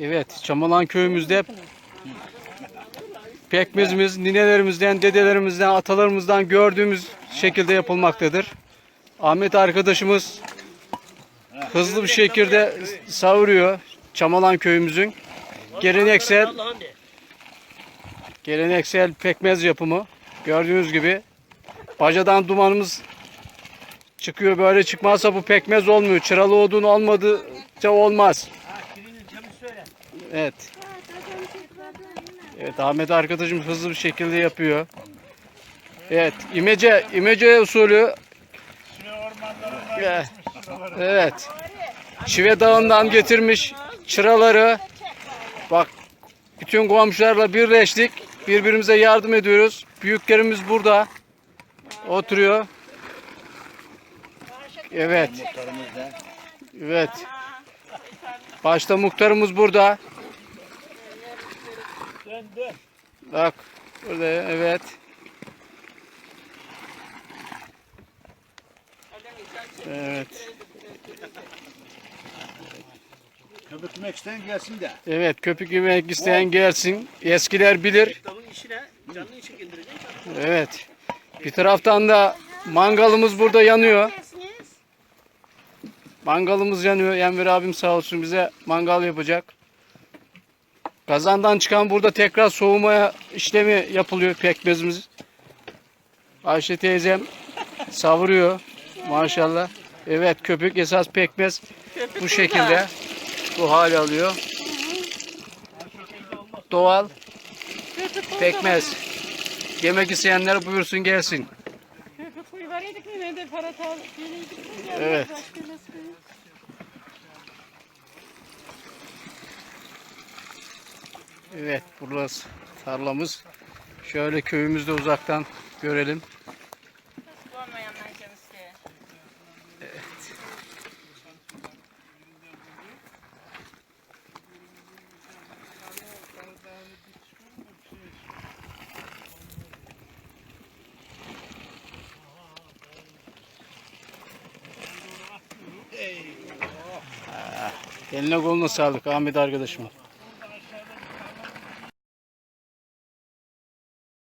Evet, Çamalan köyümüzde pekmezimiz ninelerimizden, dedelerimizden, atalarımızdan gördüğümüz şekilde yapılmaktadır. Ahmet arkadaşımız hızlı bir şekilde savuruyor Çamalan köyümüzün geleneksel geleneksel pekmez yapımı. Gördüğünüz gibi bacadan dumanımız çıkıyor. Böyle çıkmazsa bu pekmez olmuyor. Çıralı odun olmadıkça olmaz. Evet. Evet Ahmet arkadaşım hızlı bir şekilde yapıyor. Evet imece imece usulü. Evet. Çive Dağı'ndan getirmiş çıraları. Bak bütün komşularla birleştik. Birbirimize yardım ediyoruz. Büyüklerimiz burada. Oturuyor. Evet. Evet. Başta muhtarımız burada. Bak burada evet. Evet. Köpük yemek isteyen gelsin de. Evet köpük yemek isteyen gelsin. Eskiler bilir. Tavuk işine canlı için girdirecek. Evet. Bir taraftan da mangalımız burada yanıyor. Mangalımız yanıyor. Enver abim sağ olsun bize mangal yapacak. Kazandan çıkan burada tekrar soğumaya işlemi yapılıyor pekmezimiz. Ayşe teyzem savuruyor maşallah. Evet köpük esas pekmez bu şekilde bu hal alıyor. Doğal pekmez. Yemek isteyenler buyursun gelsin. Köpük var yedik mi? Ne de para? Evet. Evet burası tarlamız. Şöyle köyümüzde uzaktan görelim. Kendisi. Eline koluna sağlık Ahmet arkadaşım.